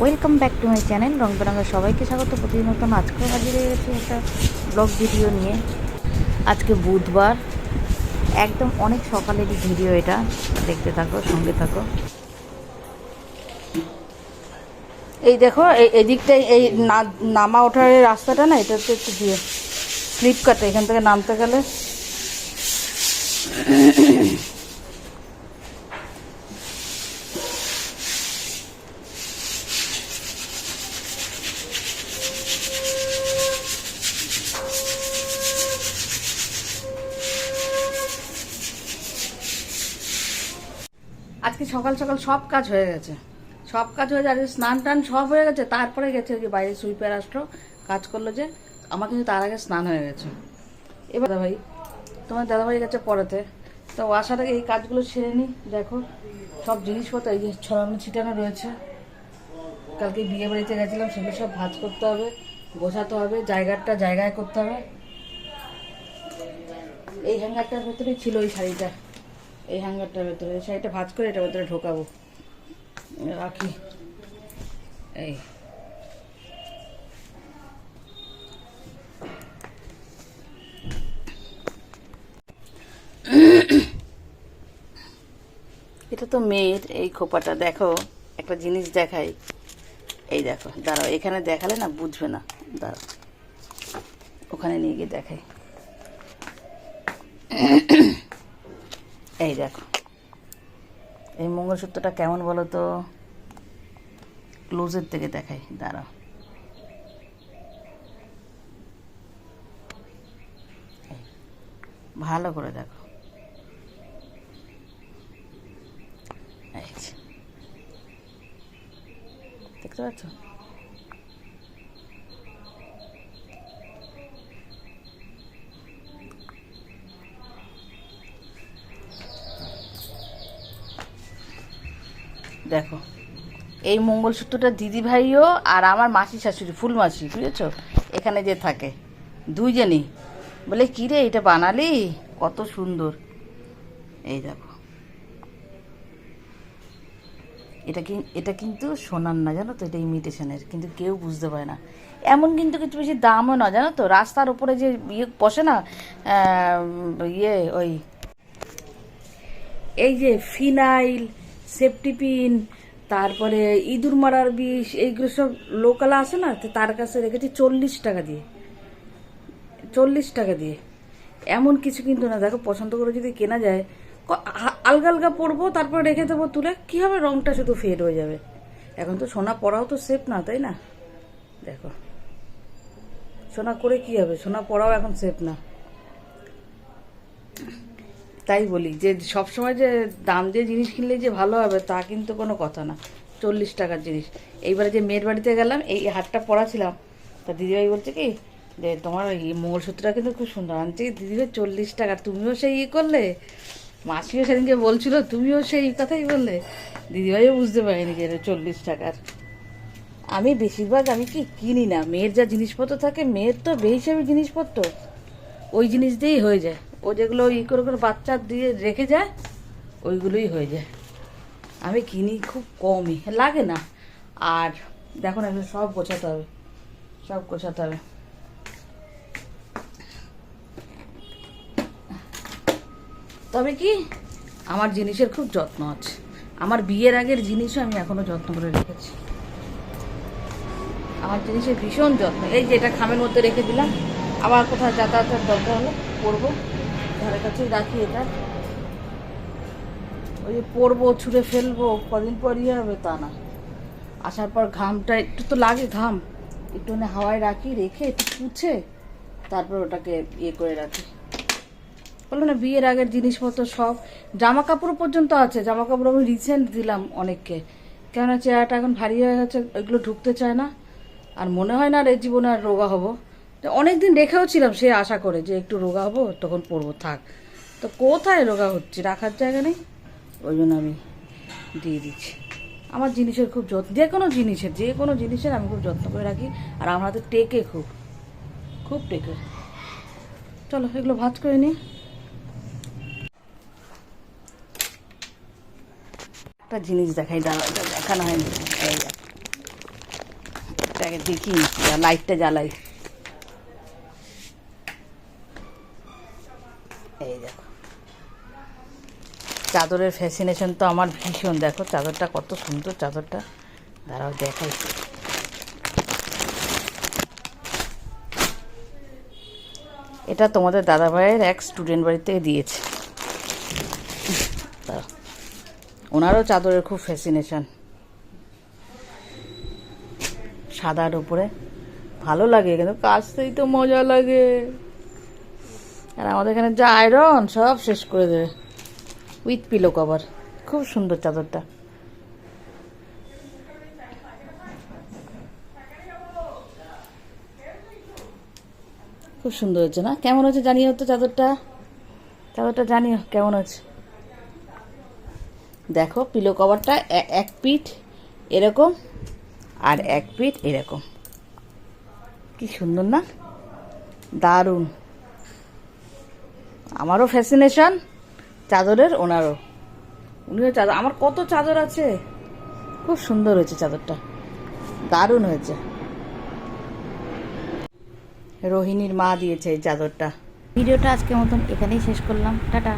Welcome back to my channel Rong Beronger সবাইকে স্বাগত। প্রতিদিন নতুন আজকেও হাজির হয়ে গেছি একটা ব্লগ ভিডিও নিয়ে। আজকে বুধবার। একদম অনেক সকালেরই ভিডিও এটা। দেখতে থাকো, সঙ্গে থাকো। এই দেখো এদিকটাই এই নামা ওঠার রাস্তাটা না এটাতে একটু দিয়ে স্লিপ কাটে এখান থেকে নামতে গেলে। আজকে সকাল সকাল সব কাজ হয়ে গেছে। সব কাজ হয়ে যাচ্ছে স্নান টান সব হয়ে গেছে। তারপরে গেছে যে বাইরে সুইপার আসলো, কাজ করল যে আমার কিন্তু তার আগে স্নান হয়ে গেছে। এবার দাদাভাই তোমার দাদাভাই গেছে পড়াতে। তো আসার আগে এই কাজগুলো সেরে নিই দেখো। সব জিনিসপত্র এই যে ছড়ানো ছিটানো রয়েছে। কালকে বিয়ে বাড়িতে গেছিলাম, সেগুলো সব ভাজ করতে হবে, গোছাতে হবে, জায়গাটা জায়গায় করতে হবে। এই হ্যাঙ্গারটার ভেতরেই ছিল ওই শাড়িটা। এই হ্যাঙ্গারটার ভেতরে। এই শাড়িটা ভাজ করে এটার ভেতরে ঢোকাবো। রাখি। এই। এটা তো মেয়ের এই খোপাটা। দেখো, একটা জিনিস দেখাই। এই দেখো, দাঁড়াও, এখানে দেখালে না বুঝবে না। দাঁড়াও। ওখানে নিয়ে গিয়ে দেখাই। এই দেখো। এই মঙ্গলসূত্রটা কেমন বলো তো ক্লোজের থেকে দেখাই, দাঁড়াও। ভালো করে দেখো। দেখতে পাচ্ছ? দেখো। এই মঙ্গলসূত্রটা দিদি ভাইও আর আমার মাসি শাশুড়ি, ফুল মাসি, বুঝেছ? এখানে যে থাকে। দুইজনই। বলে, কী রে, এটা বানালি? কত সুন্দর। এই দেখো। এটা কি, এটা কিন্তু সোনার না, জানো তো? এটা ইমিটেশনের। কিন্তু কেউ বুঝতে পারে না। এমন কিন্তু কিছু বেশি দামও না, জানো তো? রাস্তার উপরে যে ইয়ে বসে না ইয়ে ওই, এই যে ফিনাইল সেফটি পিন তারপরে ইঁদুর মারার বিষ, এইগুলো সব লোকাল আছে না? তো তার কাছে রেখেছি চল্লিশ টাকা দিয়ে। চল্লিশ টাকা দিয়ে। এমন কিছু কিন্তু না। দেখো, পছন্দ করে যদি কেনা যায় আলগা আলগা পরবো, তারপর রেখে দেবো তুলে, কী হবে? রংটা শুধু ফেড হয়ে যাবে। এখন তো সোনা পরাও তো সেফ না, তাই না? দেখো। সোনা করে কি হবে? সোনা পরাও এখন সেফ না। তাই বলি যে সবসময় যে দাম দিয়ে জিনিস কিনলে যে ভালো হবে তা কিন্তু কোনো কথা না। চল্লিশ টাকার জিনিস। এইবারে যে মেয়ের বাড়িতে গেলাম, এই হাটটা পড়াছিলাম, তা দিদিভাই বলছে কি, যে তোমার এই মঙ্গলসূত্রটা কিন্তু খুব সুন্দর। আনছি দিদিভাই, চল্লিশ টাকা, তুমিও সেই ইয়ে করলে? মাসিও সেদিনকে বলছিল, তুমিও সেই কথাই বললে? দিদিভাইও বুঝতে পারিনি যে চল্লিশ টাকার। আমি বেশিরভাগ আমি কি কিনি না। মেয়ের যা জিনিসপত্র থাকে, মেয়ের তো বেহিসাবে জিনিসপত্র, ওই জিনিস দিয়েই হয়ে যায়। ও যেগুলো ই করে করে বাচ্চা দিয়ে রেখে যায়, ওইগুলোই হয়ে যায়। আমি কিনি খুব কমই, লাগে না। আর দেখো না, এগুলো সব গোছাতে হবে, সব গোছাতে হবে। তবে কি, আমার জিনিসের খুব যত্ন আছে। আমার বিয়ের আগের জিনিসও আমি এখনও যত্ন করে রেখেছি। আমার জিনিসের ভীষণ যত্ন। এই যে এটা খামের মধ্যে রেখে দিলাম, আবার কোথাও যাতায়াতের দরকার হলে পরবো ঘরের কাছেই রাখি এটা। ওই যে পরবো, ছুঁড়ে ফেলব, কদিন পর ইয়ে হবে তা না। আসার পর ঘামটা একটু তো লাগে ঘাম। একটু হাওয়ায় রাখি, রেখে একটু পুছে, তারপর ওটাকে ইয়ে করে রাখি। বলল না, বিয়ের আগের জিনিসপত্র সব। জামা কাপড় পর্যন্ত আছে জামা কাপড় আমি রিসেন্ট দিলাম অনেককে। কেননা চেহারাটা এখন ভারী হয়ে গেছে ওইগুলো ঢুকতে চায় না। আর মনে হয় না আর এই জীবনে আর রোগা হব। অনেক দিন রেখেও ছিলাম, সে আশা করে যে একটু রোগা হব, তখন পরবো থাক। তো কোথায় রোগা হচ্ছে? রাখার জায়গা নেই? ওই জন্য আমি দিয়ে দিচ্ছি। আমার জিনিসের খুব যত্ন, যে কোনো জিনিসের, যে কোনো জিনিসের আমি খুব যত্ন করে রাখি, আর আমার হাতে টেকে খুব খুব টেকে। চলো, এগুলো ভাজ করে নিই। একটা জিনিস দেখাই দাঁড়া দেখানো হয়নি। দেখি। লাইটটা জ্বালাই। এই দেখো। চাদরের ফ্যাসিনেশন তো আমার ভীষণ, দেখো চাদরটা কত সুন্দর চাদরটা। দাঁড়াও, দেখাই। এটা তোমাদের দাদা ভাইয়ের এক স্টুডেন্ট বাড়ি থেকে দিয়েছে। ওনারও চাদরের খুব ফ্যাসিনেশন সাদার উপরে। ভালো লাগে, কিন্তু কাচতেই তো মজা লাগে। আর আমাদের এখানে যা আয়রন সব শেষ করে দেবে। উইথ পিলো কভার খুব সুন্দর চাদরটা। খুব সুন্দর হচ্ছে না? কেমন হচ্ছে জানিও তো চাদরটা? চাদরটা জানিও, কেমন হচ্ছে দেখো পিলো কভারটা এক পিঠ এরকম আর এক পিঠ এরকম। কি সুন্দর না? দারুণ। আমারও ফ্যাসিনেশন চাদরের ওনারও। উনিও চাদর, আমার কত চাদর আছে? খুব সুন্দর হয়েছে চাদরটা। দারুণ হয়েছে। রোহিণীর মা দিয়েছে এই চাদরটা। ভিডিওটা আজকের মতন এখানেই শেষ করলাম। টাটা।